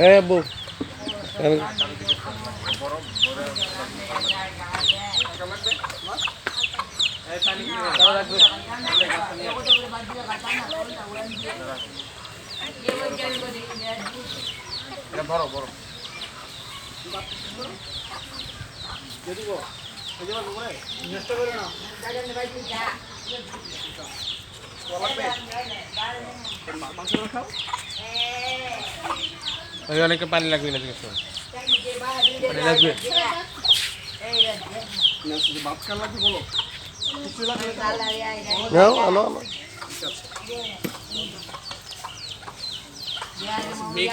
এ বউ এই পানি কি দাও রাখবে এটা বড় বড় ওই অনেকে পানি লাগবে না জিজ্ঞেস করো পানি লাগবে নাও আনো আনো এই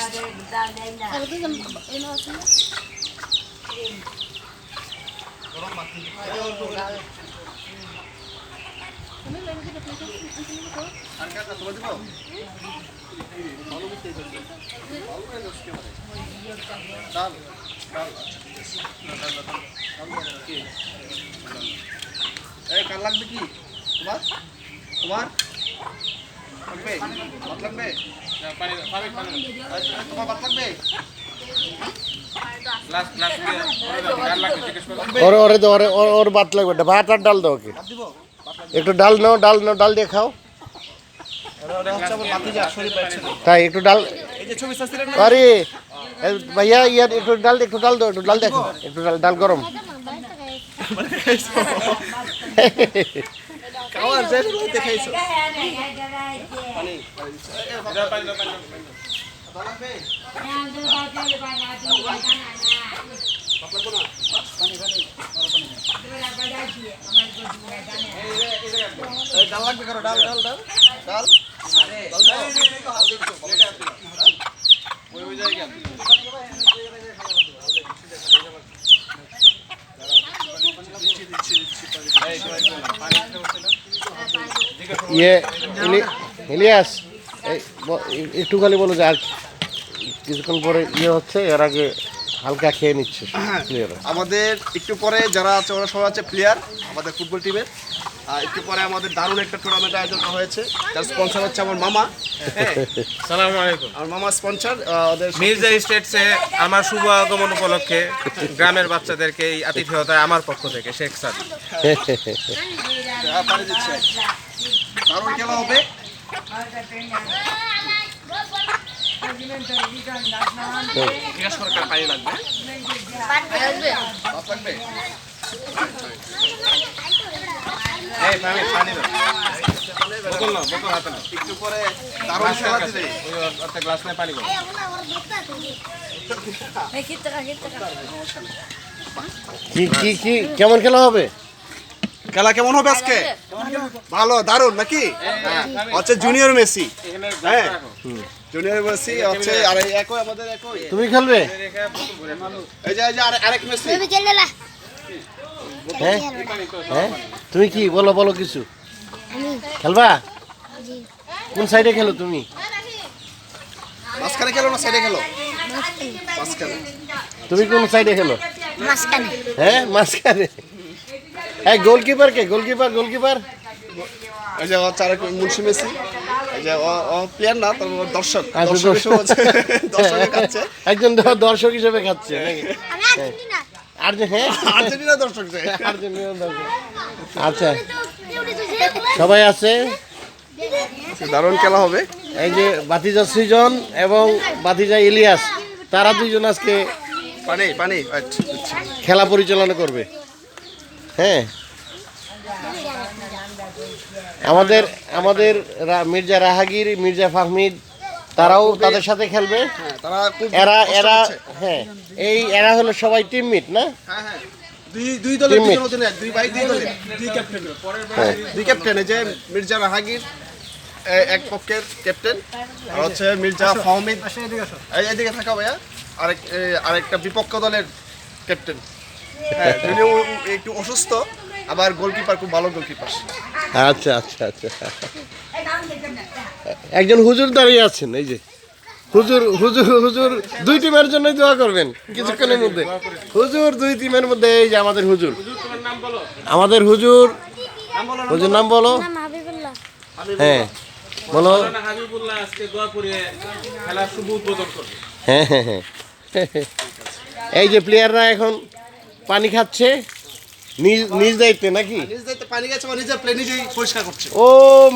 কার লাগবে কি তোমার তোমার লাগবে ভাত লাগবে পানি পানি পানি তোমার ভাত লাগবে গ্লাস গ্লাস দিয়ে কার লাগবে জিজ্ঞেস করো ওর ওরে তো একটু ডাল নাও ডাল নাও ডাল দিয়ে খাও। তাই একটু ডাল। আরে ভাইয়া ইয়ার একটু ডাল একটু ডাল দাও একটু ডাল দেখো। একটু ডাল ডাল গরম। পানি এটা পানি দাও পানি দাও লাগবে এই ডাল লাগবে কারও? ইয়ে ইলিয়াস এই একটু খালি বলো যে আর কিছুক্ষণ পরে ইয়ে হচ্ছে এর আগে হালকা খেয়ে নিচ্ছে ক্লিয়ার আমাদের একটু পরে যারা আছে ওরা সবাই আছে প্লেয়ার আমাদের ফুটবল টিমের একটু পরে আমাদের দারুণ একটা টুর্নামেন্ট আয়োজন করা হয়েছে। তার স্পন্সর হচ্ছে আমার মামা। হ্যাঁ। সালাম আলাইকুম। আমার মামা স্পন্সর ওদের মির্জা স্টেটসে আমার শুভ আগমন উপলক্ষে গ্রামের বাচ্চাদেরকে এই আতিথেয়তায় আমার পক্ষ থেকে শেখ স্যার দারুণ খেলা হবে। জিজ্ঞাসা করে পানি লাগবে লাগবে কি কি কি? কেমন খেলা হবে? খেলা কেমন হবে আজকে? ভালো দারুণ নাকি? হচ্ছে জুনিয়র মেসি। হ্যাঁ জুনিয়র মেসি হচ্ছে আর একই আমাদের একই। তুমি খেলবে? এই যে এই যে আরে- আরেক মেসি। হ্যাঁ? হ্যাঁ? তুমি কি? বলো বলো কিছু। খেলবা? কোন সাইডে খেলো তুমি? মাঝখানে খেলো না সাইডে খেলো? মাঝখানে। তুমি কোন সাইডে খেলো? মাঝখানে। হ্যাঁ মাঝখানে। হ্যাঁ গোলকিপার কে? গোলকিপার গোলকিপার এই যে মুন্সি মেসি। প্লেয়ার না তবে দর্শক। আচ্ছা, দর্শক দর্শক। হিসেবে হচ্ছে খাচ্ছে। একজন দর্শক হিসেবে খাচ্ছে নাকি? আর্জেন্টিনা হ্যাঁ দর্শক। আচ্ছা। সবাই আছে? দারুণ খেলা হবে। এই যে বাতিজা সৃজন এবং বাতিজা ইলিয়াস তারা দুইজন আজকে পানি পানি আচ্ছা, আচ্ছা। খেলা পরিচালনা করবে। হ্যাঁ। আমাদের আমাদের রা- মির্জা রাহাগীর মির্জা ফাহমিদ তারাও তাদের সাথে খেলবে। হ্যাঁ তারা এরা এরা হ্যাঁ এই এরা হলো সবাই টিমমিট না? হ্যাঁ হ্যাঁ দুই দুই দলের দুই ভাই দুই দলের। দুই ক্যাপ্টেন হ্যাঁ। দুই ক্যাপ্টেন যে মির্জা রাহাগীর এক পক্ষের ক্যাপ্টেন আর হচ্ছে মির্জা ফাহমিদ। এই এদিকে থাকা ভাইয়া। আরেক আরেকটা বিপক্ষ দলের ক্যাপ্টেন হ্যাঁ একটু অসুস্থ আবার গোলকিপার খুব ভালো গোলকিপার আচ্ছা আচ্ছা আচ্ছা। একজন হুজুর দাঁড়িয়ে আছেন, এই যে। হুজুর হুজুর হুজুর, দুই টিমের জন্য দোয়া করবেন কিছুক্ষণের মধ্যে। হুজুর, দুই টিমের মধ্যে, এই যে আমাদের হুজুর। আমাদের হুজুর হুজুর নাম বলো। হ্যাঁ বলো। হ্যাঁ হ্যাঁ হ্যাঁ। এই যে প্লেয়াররা এখন পানি খাচ্ছে, নিজ নিজ দায়িত্বে নাকি? পানি গেছে বা নিজের প্লে নিজেই পরিষ্কার করছে। ও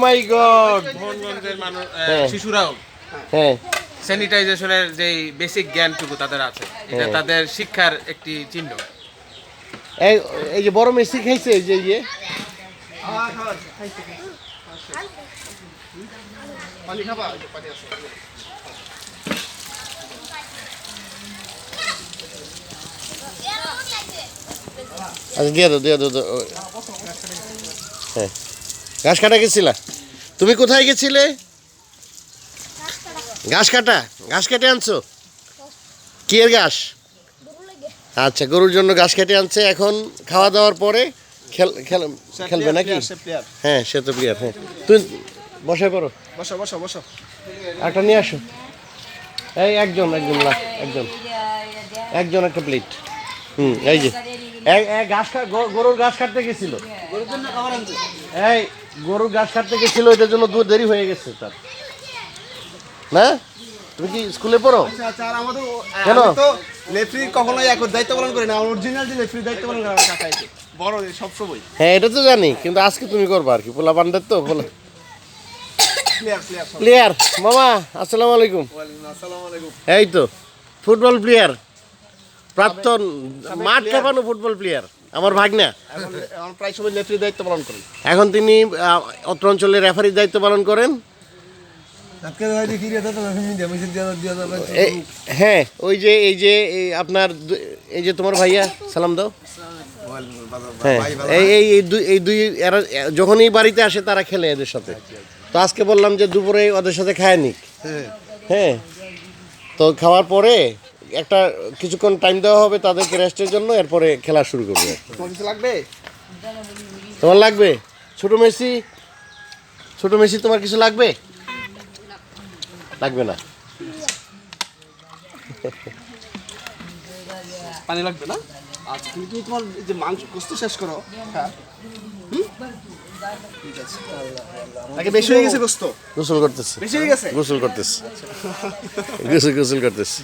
মাই গড। মোহনগঞ্জের মানুষ হ্যাঁ। শিশুরাও। হ্যাঁ। স্যানিটাইজেশনের যেই বেসিক জ্ঞানটুকু তাদের আছে এটা হ্যাঁ। তাদের শিক্ষার একটি চিহ্ন। এই এই যে বড় মেসি খাইছে এই যে ইয়ে আচ্ছা দিয়ে দাও দিয়ে দাও। হ্যাঁ। ঘাস কাটা গেছিলা? তুমি কোথায় গেছিলে? ঘাস কাটা? ঘাস কেটে আনছো? কি এর ঘাস? আচ্ছা গরুর জন্য ঘাস কেটে আনছে। এখন খাওয়া দাওয়ার পরে খেল খেল খেলবে নাকি? হ্যাঁ সে তো প্লেয়ার হ্যাঁ। তুই বসে পড়ো। বসো বসো বসো। একটা নিয়ে আসো। এই একজন একজন লাগ একজন। একজন একটা প্লেট। হুম এই যে। ঘাস গরুর ঘাস কাটতে গেছিল। এই গরুর ঘাস কাটতে গেছিল এটার জন্য দূর দেরি হয়ে গেছে তার। না? তুমি কি স্কুলে পড়ো? আচ্ছা আচ্ছা কেন? আমি তো লেফ্রি কখনোই এক দায়িত্ব পালন করি না অরিজিনাল যে লেফ্রি দায়িত্ব পালন করে হ্যাঁ এটা তো জানি কিন্তু আজকে তুমি করবা আর কি পোলা বান্ডার তো পোলা। প্লেয়ার প্লেয়ার প্লেয়ার মামা আসসালামু আলাইকুম। এই তো ফুটবল প্লেয়ার প্রাক্তন মাঠ কাঁপানো ফুটবল প্লেয়ার আমার ভাগনা। এখন এখন প্রায় সময় লেফ্রি দায়িত্ব পালন করি এখন তিনি অত্র অঞ্চলের রেফারির দায়িত্ব পালন করেন। হ্যাঁ ওই যে এই যে এই আপনার এই যে তোমার ভাইয়া সালাম দাও। হ্যাঁ এই এই এই দুই এই দুই এরা যখনই বাড়িতে আসে তারা খেলে এদের সাথে। তো আজকে বললাম যে দুপুরে ওদের সাথে খায় নিক হ্যাঁ তো খাওয়ার পরে একটা কিছুক্ষণ টাইম দেওয়া হবে তাদেরকে রেস্টের জন্য এরপরে খেলা শুরু করবে। তোমার লাগবে? তোমার লাগবে? ছোট মেসি? ছোট মেসি তোমার কিছু লাগবে? লাগবে না। পানি লাগবে না? আচ্ছা তুমি তুমি তোমার যে মাংস গোস্ত শেষ করো। হ্যাঁ? ঠিক আছে নাকি বেশি হয়ে গেছে গোস্ত? গোসল করতেছি। বেশি হয়ে গেছে? গোসল করতেছি। গোসল গোসল করতেছে।